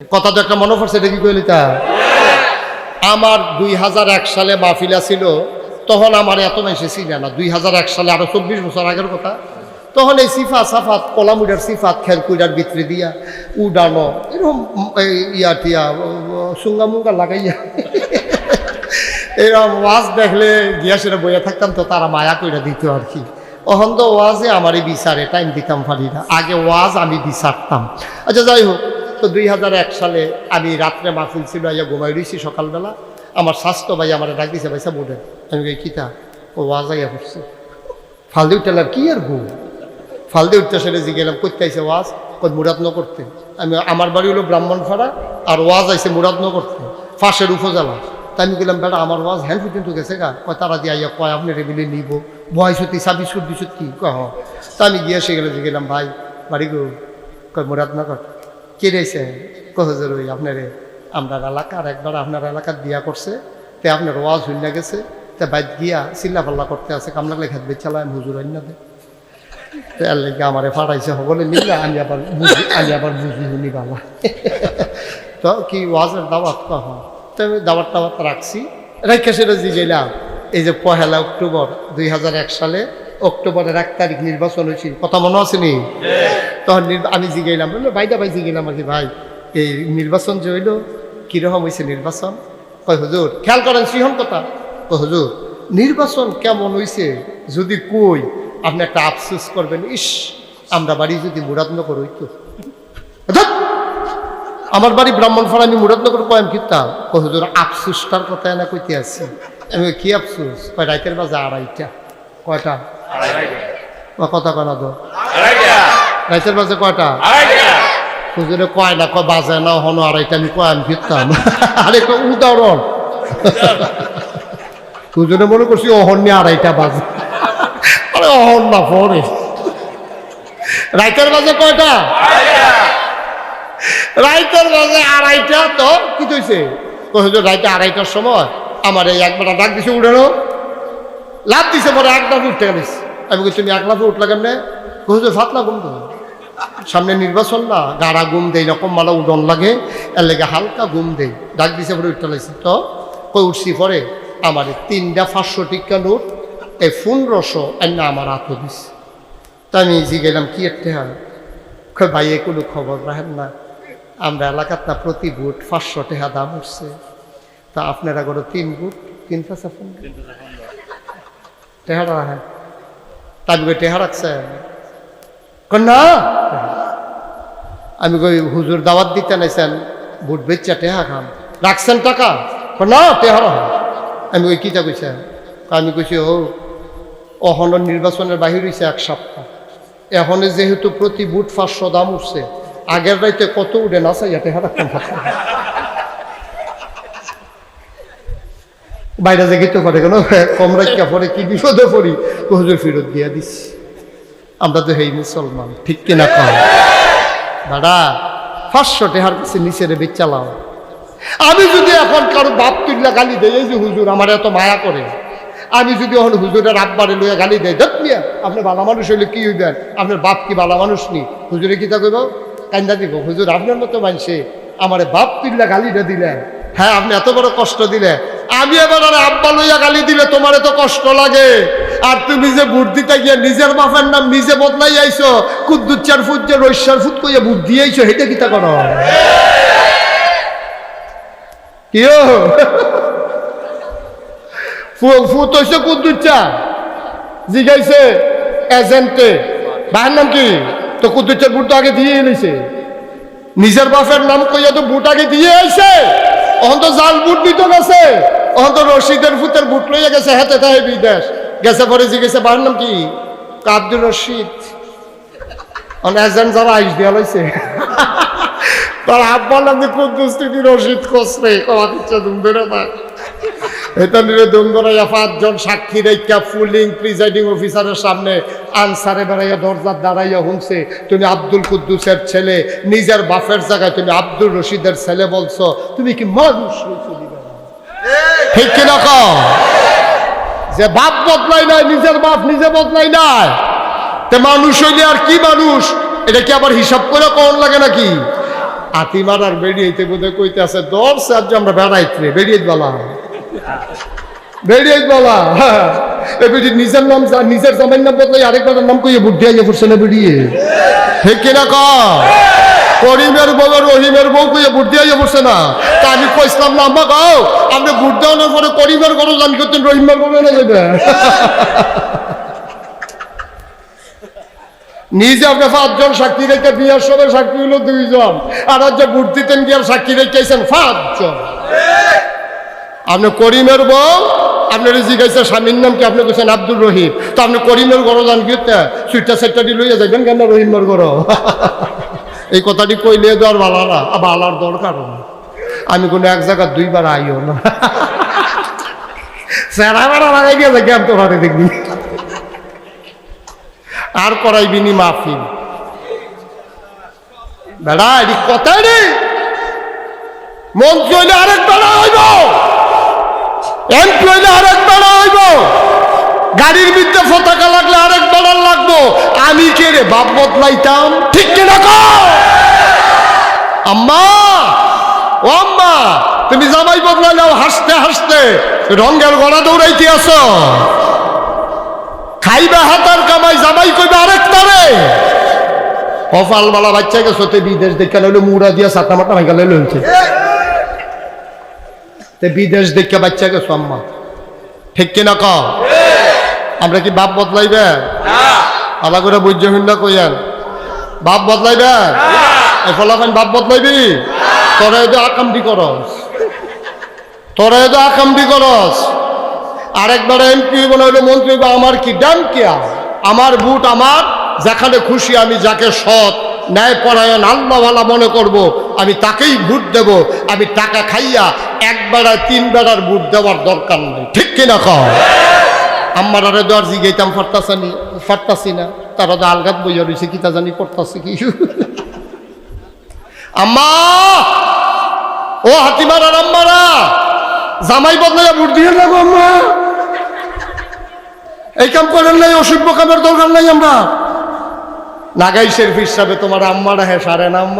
কথা তো একটা মনে পড়ছে, এটা কি কইলি তা আমার দুই হাজার এক সালে মাহফিলা ছিল তখন আমার এত মেসে ছিল না দুই হাজার এক সালে আরও চব্বিশ বছর আগের কথা। তখন এই সিফা সাফাত কলামুডার সিফাত খেলকুইডার ভিতরে দিয়া, উডানো, এরকম এই ইয়া টিয়া সুঙ্গা মুঙ্গা লাগাইয়া, এরকম ওয়াজ দেখলে গিয়া সেটা বইয়া থাকতাম তো, তারা মায়া কইরা দিত আর কি। অহন তো ওয়াজে আমারই বিচারে টাইম দিতাম পারি না, আগে ওয়াজ আমি বিচারতাম। আচ্ছা যাই হোক তো দুই হাজার এক সালে আমি রাত্রে মাহফিল ছিল, আইয়া ঘুমাই রয়েছি সকালবেলা। আমার স্বাস্থ্য ভাই আমার ডাক দিছে, ভাইসা বোর্ডে আমি কই কিতা ও ওয়াজ আইয়া পড়ছে। ফালদি উঠলার কি আর ঘুম? ফালদি উঠতে সেটা জিগেলাম করতে আইসে ওয়াজ কই, মুরাদ ন করতে আমি, আমার বাড়ি হলো ব্রাহ্মণ ব্রাহ্মণপাড়া, আর ওয়াজ আইসে মুরাদ ন করতে ফাঁসের উপজেলা। তাই আমি গেলাম বেটা, আমার ওয়াজ হ্যান্ড পর্যন্ত গেছে গা। কয়, তারা দিয়ে আইয়া কয় আপনি রেবিলে নিব। বয় সত্যি, ছাব্বিশ ফুট দিছত কি? কয়, হ। তা আমি গিয়ে গেলে গেলাম ভাই, বাড়ি গো? কয়, মুরাদ নগর। কে রয়েছে কহজের ওই আপনারে? আপনার এলাকার একবার আপনার এলাকার দিয়া করছে, তে আপনার ওয়াজ হইল না গেছে, তে বাইক গিয়া চিল্লা পাল্লা করতে আছে কামলা লেখাত বেচালায় হুজুর অন্য দে। তো এর লেগে আমারে ফাটাইছে হবলে নিলে আমি আবার বুঝি, আমি আবার বুঝি শুনি বাবা। তো কি ওয়াজের দাওয়াত কহ তো আমি দাওয়াত টাওয়াত রাখছি। রেখে সেটা জিগেলাম এই যে পহেলা অক্টোবর দুই হাজার এক সালে অক্টোবরের এক তারিখ নির্বাচন হয়েছিল, কথা মনে আছে নি? তখন আমি জিগাইলাম বলল বাইদা ভাই জিগাইলাম আর কি ভাই এই নির্বাচন যে হইল কীরকম হয়েছে নির্বাচন? কয় হুজুর খেয়াল করেন সিহন কথা কয় হুজুর নির্বাচন কেমন হয়েছে যদি কই আপনি একটা আফসোস করবেন ইস আমরা বাড়ি যদি মুরাদনগর হইতো! আমার বাড়ি ব্রাহ্মণফাড়া আমি মুরাদনগর কয়াম কিতাম। কয় হুজুর আফসোসটার কথা না কইতে আছি আমি কি আফসোস? কয় রাইতের বাজে আড়াইটা। কয়টা? কথা কনা তো? রাইতের বাজে কয়টা? হুজুরে কয় না, কয় বাজে না, হনো আড়াইটা আমি কয়, আমি ফিরতাম আরে, কয় উদাহরণ। হুজুরে মনে করছি অহন নিয়ে আড়াইটা বাজে। আরে, অহন না, পরে। রাইতের বাজে কয়টা? রাইতের বাজে আড়াইটা তো, কি হয়েছে হুজুর, রাইতে আড়াইটার সময় আমার এই একবার ডাক দিছে উঠানো লাভ দিছে, পরে এক লাফে উঠতে গেলিস আমি তুমি এক লাফে উঠলা কেমনে? হুজুর, ফাতলা ঘুম তো সামনে নির্বাচন না গাড়া গুম দেই রকম মালা উডন লাগে এর লেগে হালকা গুম দেই ডাক দিছে পরে উঠতে লাগছি তো কই উঠছি পরে? আমার তিনটা পাঁচশো টিকা নোট এই পনেরোশো আর না আমার হাতও দিস তা আমি জি গেলাম কি একটা? হয় কই ভাই এ কোনো খবর রাখেন না আমরা এলাকার না প্রতি বুট পাঁচশো টাকা দাম উঠছে। তা আপনারা করে তিন বুট তিন পাঁচা ফোন টেহারা হ্যাঁ কই টেহা রাখছে না আমি কই, হুজুর দাওয়াত দিতে নাইছেন, বুট বেচা টেহা খান রাখছেন টাকা? না হয় আমি কই কিটা কইছে আমি কইছি, ও অহনের নির্বাচনের বাহির হয়েছে এক সপ্তাহ। এখন যেহেতু প্রতি বুট পাঁচশো দাম উঠছে, আগের রাইতে কত উঠে না চাই টেহা রাখতাম বাইরে যে গেতে পারে কেন? কম রাখা পরে কি বিপদে পড়ি? হুজুর ফেরত দিয়া দিস আমরা তো হেই মুসলমান, ঠিক কিনা কম দাদা, পাঁচশো টেহার কাছে নিচেরে বেচালাও আমি যদি এখন কারও বাপ তুল্লা গালি দেয় যে হুজুর আমার এত মায়া করে। আমি যদি এখন হুজুরের আব্বারে লইয়া গালি দেয় দেখ মিয়া, আপনি বালা মানুষ হইলে কি হইবেন? আপনার বাপ কি বালা মানুষ নি? হুজুরে কি তা কইব? কান্দা দিব, হুজুর আপনার মতো মানুষে আমার বাপ তুল্লা গালিটা দিলেন। হ্যাঁ আপনি এত বড় কষ্ট দিলে আমি এবার আর আব্বা লইয়া গালি দিলে তোমার এত কষ্ট লাগে। আর তুমি যে ভোট দিতে নিজের বাপের নাম নিজে বদলাই আইছো কুদ্দুচ্চার ফুট যে রৈশ্যার ফুট কইয়া ভোট দিয়ে আইছো, হেটা কিতা করো? কিও ফুট হইছে কুদ্দুচ্চা জিগাইছে এজেন্টে। বাহার নাম কি? তো কুদ্দুচ্চার তো আগে দিয়ে লইছে নিজের বাপের নাম কইয়া তো বুট আগে দিয়ে আইছে। অহন তো জাল বুট দিত গেছে। অহন তো রশিদের ফুতের বুট লইয়া গেছে হাতে তাহে বিদেশ। গেছে পরে জি গেছে বাবার নাম কি? আব্দুর রশিদ। এজেন্ট যারা আইস দিয়া লইছে। তার তিনি রশিদ কসরে? কমা দিচ্ছে দুম ধরে না। এটা নিলে দুমদরাইয়া পাঁচজন সাক্ষী রেখা ফুলিং প্রিজাইডিং অফিসারের সামনে আনসারে বেড়াইয়া দরজার দাঁড়াইয়া হুনছে তুমি আব্দুল কুদ্দুসের ছেলে নিজের বাপের জায়গায় তুমি আব্দুল রশিদের ছেলে বলছো তুমি কি মানুষ? ঠিক কিনা? যে বাপ বদলাই নাই, নিজের বাপ নিজে বদলাই নাই। তে মানুষ হইলে আর কি মানুষ? এটা কি আবার হিসাব করে কন লাগে নাকি? হাতিমার আর বেরিয়েতে বোধহয় কইতে আছে দর সাহায্য আমরা বেড়াইতে বেরিয়ে বলা। বেরিয়ে বলা এবিটি নিজের নাম নিজের জামাইয়ের নাম বদলাই আরেকবার নাম কইয়ে বুদ্ধি আইয়া পড়ছে না বেরিয়ে ঠিক কিনা ক করিমের বউ, রহিমের বউ কইয়ে বুদ্ধি আইয়া পড়ছে না। তা আমি কইছিলাম না আম্মা গাও আপনি বুদ্ধি আনার পরে করিমের গরু জানি করতেন রহিমের গরু না যাবে নিজে আপনি পাঁচজন সাক্ষী রেখে বিয়ার সময় সাক্ষী হলো দুইজন, আর যে ভোট দিতেন গিয়ে সাক্ষী রেখেছেন পাঁচজন। আপনি করিমের বউ, আপনার জিজ্ঞাসা স্বামীর নাম কি? আপনি কেছেন আব্দুল রহিম। তো আপনি করিমের গড় যান কি সুইটা সেটটাটি লইয়া যাবেন কেন রহিমের গড় এই কথাটি কইলে দেওয়ার ভালো না ভালার দরকার আমি কোনো এক জায়গা দুইবার আইও না। সেরা লাগাই দেখবি আর করাইবিনি মাহফিল বেড়া, এটি কথাই রে মন্ত্রী হইলে আরেক বেড়া হইব। এমপি হইলে আরেক বেড়া গাড়ির বিদ্যে পতাকা লাগলে আরেক বেড়ার লাগবো। আমি কে রে, বাপ বদলাইতাম? ঠিক কিনা? আম্মা, ও আম্মা, তুমি জামাই বদলাইলাও, হাসতে হাসতে রঙের গড়া দৌড়াইতে আছো। খাইবে হাতার কামাই, জামাই কইবে আরেক তারে কপালবালা বাচ্চা গেছো, তে বিদেশ দেখে নইলে মুড়া দিয়া সাতা মাটা ভাঙা লইলে হইছে। তে বিদেশ দেখে বাচ্চা গেছো, আম্মা। ঠিক কিনা ক আমরা কি বাপ বদলাইবে? আলা করে বুঝ্য হিন্দা কইয়ান। বাপ বদলাইবে? এই ফলাফান বাপ বদলাইবি? তোরা এদের আকামটি করস। তোরা এদের আকামটি করস। আরেকবার এমপি হইল মন্ত্রী বা আমার কি ডান কিয়া আমার বুট আমার যেখানে খুশি আমি যাকে সৎ ন্যায় পরায়ণ আল্লাহওয়ালা মনে করব আমি তাকেই ভোট দেব আমি টাকা খাইয়া এক বেড়ায় তিন বেড়ার ভোট দেওয়ার দরকার নেই। ঠিক কিনা কহ আমার আরে দর জিগাইতাম ফারতাসানি ফারতাসি না তারা তো আলগাত বইয়া রয়েছে কি তা জানি পড়তাছে কি? আম্মা! ও হাতিমার আর আম্মারা! জামাই বদলাইয়া ভোট দিয়ে আম্মা। এই কাম করেন নাই, অসভ্য কামের দরকার নাই আমরা। নাগাইশের হিসাবে তোমার আম্মারা হ্যাঁ সারে না, আম্মা।